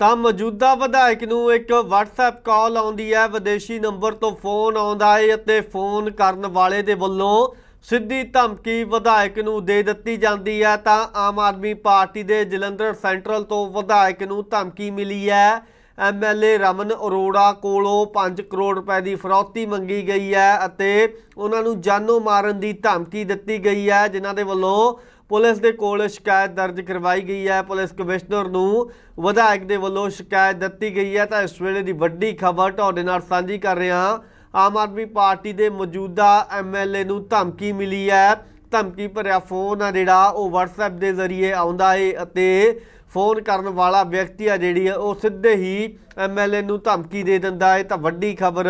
ਤਾਂ ਮੌਜੂਦਾ ਵਿਧਾਇਕ ਨੂੰ ਇੱਕ WhatsApp ਕਾਲ ਆਉਂਦੀ ਹੈ। ਵਿਦੇਸ਼ੀ ਨੰਬਰ ਤੋਂ ਫੋਨ ਆਉਂਦਾ ਹੈ ਅਤੇ ਫੋਨ ਕਰਨ ਵਾਲੇ ਦੇ ਵੱਲੋਂ ਸਿੱਧੀ ਧਮਕੀ ਵਿਧਾਇਕ ਨੂੰ ਦੇ ਦਿੱਤੀ ਜਾਂਦੀ ਹੈ। ਤਾਂ ਆਮ ਆਦਮੀ ਪਾਰਟੀ ਦੇ ਜਲੰਧਰ ਸੈਂਟਰਲ ਤੋਂ ਵਿਧਾਇਕ ਨੂੰ ਧਮਕੀ ਮਿਲੀ ਹੈ। ਐਮਐਲਏ ਰਮਨ ਅਰੋੜਾ ਕੋਲੋਂ 5 ਕਰੋੜ ਰੁਪਏ ਦੀ ਫਰੌਤੀ ਮੰਗੀ ਗਈ ਹੈ ਅਤੇ ਉਹਨਾਂ ਨੂੰ ਜਾਨੋਂ ਮਾਰਨ ਦੀ ਧਮਕੀ ਦਿੱਤੀ ਗਈ ਹੈ, ਜਿਨ੍ਹਾਂ ਦੇ ਵੱਲੋਂ ਪੁਲਿਸ ਦੇ ਕੋਲ ਸ਼ਿਕਾਇਤ ਦਰਜ ਕਰਵਾਈ ਗਈ ਹੈ। ਪੁਲਿਸ ਕਮਿਸ਼ਨਰ ਨੂੰ ਵਿਧਾਇਕ ਦੇ ਵੱਲੋਂ ਸ਼ਿਕਾਇਤ ਦਿੱਤੀ ਗਈ ਹੈ ਤਾਂ ਇਸ ਵੇਲੇ ਦੀ ਵੱਡੀ ਖਬਰ ਤੁਹਾਡੇ ਨਾਲ ਸਾਂਝੀ ਕਰ ਰਿਹਾ ਆਮ ਆਦਮੀ ਪਾਰਟੀ ਦੇ ਮੌਜੂਦਾ ਐਮਐਲਏ ਨੂੰ ਧਮਕੀ ਮਿਲੀ ਹੈ। ਧਮਕੀ ਭਰਿਆ ਫੋਨ ਆ ਜਿਹੜਾ, ਉਹ WhatsApp ਦੇ ਜ਼ਰੀਏ ਆਉਂਦਾ ਏ ਅਤੇ ਫੋਨ ਕਰਨ ਵਾਲਾ ਵਿਅਕਤੀ ਆ ਜਿਹੜੀ ਹੈ ਉਹ ਸਿੱਧੇ ਹੀ ਐਮਐਲਏ ਨੂੰ ਧਮਕੀ ਦੇ ਦਿੰਦਾ ਏ। ਤਾਂ ਵੱਡੀ ਖਬਰ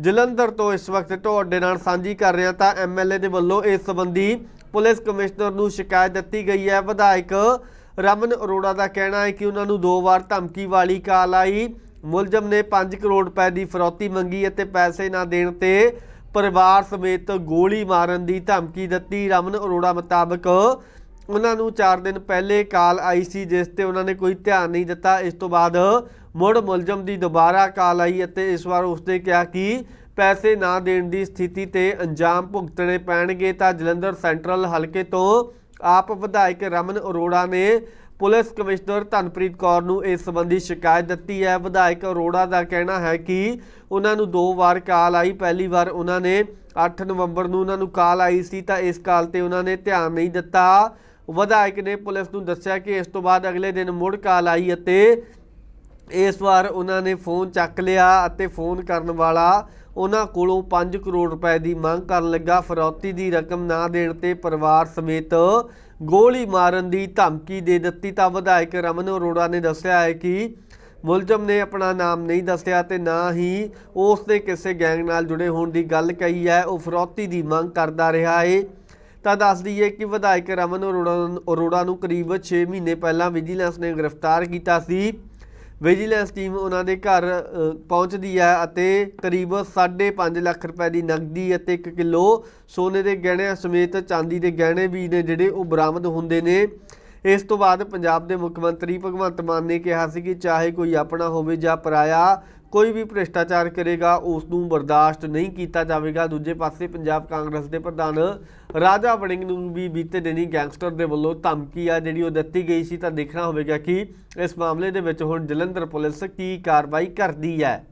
ਜਲੰਧਰ ਤੋਂ ਇਸ ਵਕਤ ਤੁਹਾਡੇ ਨਾਲ ਸਾਂਝੀ ਕਰ ਰਹੇ ਹਾਂ ਤਾਂ ਐਮਐਲਏ ਦੇ ਵੱਲੋਂ ਇਸ ਸੰਬੰਧੀ ਪੁਲਿਸ ਕਮਿਸ਼ਨਰ ਨੂੰ ਸ਼ਿਕਾਇਤ ਦਿੱਤੀ ਗਈ ਹੈ। ਵਿਧਾਇਕ ਰਮਨ ਅਰੋੜਾ ਦਾ ਕਹਿਣਾ ਹੈ ਕਿ ਉਹਨਾਂ ਨੂੰ ਦੋ ਵਾਰ ਧਮਕੀ ਵਾਲੀ ਕਾਲ ਆਈ। ਮੁਲਜ਼ਮ ਨੇ 5 ਕਰੋੜ ਰੁਪਏ ਦੀ ਫਰੌਤੀ ਮੰਗੀ ਅਤੇ ਪੈਸੇ ਨਾ ਦੇਣ ਤੇ ਪਰਿਵਾਰ ਸਮੇਤ ਗੋਲੀ ਮਾਰਨ ਦੀ ਧਮਕੀ ਦਿੱਤੀ। ਰਮਨ ਅਰੋੜਾ ਮੁਤਾਬਕ ਉਹਨਾਂ ਨੂੰ 4 ਦਿਨ ਪਹਿਲੇ ਕਾਲ ਆਈ ਸੀ, ਜਿਸ ਤੇ ਉਹਨਾਂ ਨੇ ਕੋਈ ਧਿਆਨ ਨਹੀਂ ਦਿੱਤਾ। ਇਸ ਤੋਂ ਬਾਅਦ ਮੁੜ ਮੁਲਜ਼ਮ ਦੀ ਦੁਬਾਰਾ ਕਾਲ ਆਈ ਅਤੇ ਇਸ ਵਾਰ ਉਸਨੇ ਕਿਹਾ ਕਿ ਪੈਸੇ ਨਾ ਦੇਣ ਦੀ ਸਥਿਤੀ ਤੇ ਅੰਜਾਮ ਭੁਗਤਣੇ ਪੈਣਗੇ ਤਾਂ ਜਲੰਧਰ ਸੈਂਟਰਲ ਹਲਕੇ ਤੋਂ ਆਪ ਵਿਧਾਇਕ ਰਮਨ ਅਰੋੜਾ ਨੇ ਪੁਲਿਸ ਕਮਿਸ਼ਨਰ ਧਨਪ੍ਰੀਤ ਕੌਰ ਨੂੰ ਇਸ ਸੰਬੰਧੀ ਸ਼ਿਕਾਇਤ ਦਿੱਤੀ ਹੈ। ਵਿਧਾਇਕ ਅਰੋੜਾ ਦਾ ਕਹਿਣਾ ਹੈ ਕਿ ਉਹਨਾਂ ਨੂੰ ਦੋ ਵਾਰ ਕਾਲ ਆਈ। ਪਹਿਲੀ ਵਾਰ ਉਹਨਾਂ ਨੇ 8 ਨਵੰਬਰ ਨੂੰ ਉਹਨਾਂ ਨੂੰ ਕਾਲ ਆਈ ਸੀ ਤਾਂ ਇਸ ਕਾਲ ਤੇ ਉਹਨਾਂ ਨੇ ਧਿਆਨ ਨਹੀਂ ਦਿੱਤਾ। ਵਿਧਾਇਕ ਨੇ ਪੁਲਿਸ ਨੂੰ ਦੱਸਿਆ ਕਿ ਇਸ ਤੋਂ ਬਾਅਦ ਅਗਲੇ ਦਿਨ ਮੁੜ ਕਾਲ ਆਈ ਅਤੇ ਇਸ ਵਾਰ ਉਹਨਾਂ ਨੇ ਫੋਨ ਚੱਕ ਲਿਆ ਅਤੇ ਫੋਨ ਕਰਨ ਵਾਲਾ ਉਹਨਾਂ ਕੋਲੋਂ 5 ਕਰੋੜ ਰੁਪਏ ਦੀ ਮੰਗ ਕਰਨ ਲੱਗਾ। ਫਰੌਤੀ ਦੀ ਰਕਮ ਨਾ ਦੇਣ ਤੇ ਪਰਿਵਾਰ ਸਮੇਤ ਗੋਲੀ ਮਾਰਨ ਦੀ ਧਮਕੀ ਦੇ ਦਿੱਤੀ। ਤਾਂ ਵਿਧਾਇਕ ਰਮਨ ਅਰੋੜਾ ਨੇ ਦੱਸਿਆ ਹੈ ਕਿ ਮੁਲਜ਼ਮ ਨੇ ਆਪਣਾ ਨਾਮ ਨਹੀਂ ਦੱਸਿਆ ਤੇ ਨਾ ਹੀ ਉਸ ਨੇ ਕਿਸੇ ਗੈਂਗ ਨਾਲ ਜੁੜੇ ਹੋਣ ਦੀ ਗੱਲ ਕਹੀ ਹੈ। ਉਹ ਫਰੌਤੀ ਦੀ ਮੰਗ ਕਰਦਾ ਰਿਹਾ ਹੈ ਤਾਂ ਦੱਸ ਦਈਏ ਕਿ ਵਿਧਾਇਕ ਰਮਨ ਅਰੋੜਾ ਅਰੋੜਾ ਨੂੰ ਕਰੀਬ 6 ਮਹੀਨੇ ਪਹਿਲਾਂ ਵਿਜੀਲੈਂਸ ਨੇ ਗ੍ਰਿਫਤਾਰ ਕੀਤਾ ਸੀ। ਵਿਜੀਲੈਂਸ ਟੀਮ ਉਹਨਾਂ ਦੇ ਘਰ ਪਹੁੰਚਦੀ ਹੈ ਅਤੇ ਕਰੀਬ 5.5 ਲੱਖ ਰੁਪਏ ਦੀ ਨਕਦੀ ਅਤੇ 1 ਕਿਲੋ ਸੋਨੇ ਦੇ ਗਹਿਣਿਆਂ ਸਮੇਤ ਚਾਂਦੀ ਦੇ ਗਹਿਣੇ ਵੀ ਨੇ ਜਿਹੜੇ ਉਹ ਬਰਾਮਦ ਹੁੰਦੇ ਨੇ। ਇਸ ਤੋਂ ਬਾਅਦ ਪੰਜਾਬ ਦੇ ਮੁੱਖ ਮੰਤਰੀ ਭਗਵੰਤ ਮਾਨ ਨੇ ਕਿਹਾ ਸੀ ਕਿ ਚਾਹੇ ਕੋਈ ਆਪਣਾ ਹੋਵੇ ਜਾਂ ਪਰਾਇਆ, ਕੋਈ ਵੀ ਭ੍ਰਿਸ਼ਟਾਚਾਰ ਕਰੇਗਾ, ਉਸ ਨੂੰ ਬਰਦਾਸ਼ਤ ਨਹੀਂ ਕੀਤਾ ਜਾਵੇਗਾ। ਦੂਜੇ ਪਾਸੇ ਪੰਜਾਬ ਕਾਂਗਰਸ ਦੇ ਪ੍ਰਧਾਨ ਰਾਜਾ ਵੜਿੰਗ ਨੂੰ ਵੀ ਬੀਤੇ ਦਿਨੀ ਗੈਂਗਸਟਰ ਦੇ ਵੱਲੋਂ ਧਮਕੀ ਆ ਜਿਹੜੀ ਉਹ ਦਿੱਤੀ ਗਈ ਸੀ, ਤਾਂ ਦੇਖਣਾ ਹੋਵੇਗਾ ਕਿ ਇਸ ਮਾਮਲੇ ਦੇ ਵਿੱਚ ਹੁਣ ਜਲੰਧਰ ਪੁਲਿਸ ਕੀ ਕਾਰਵਾਈ ਕਰਦੀ ਹੈ।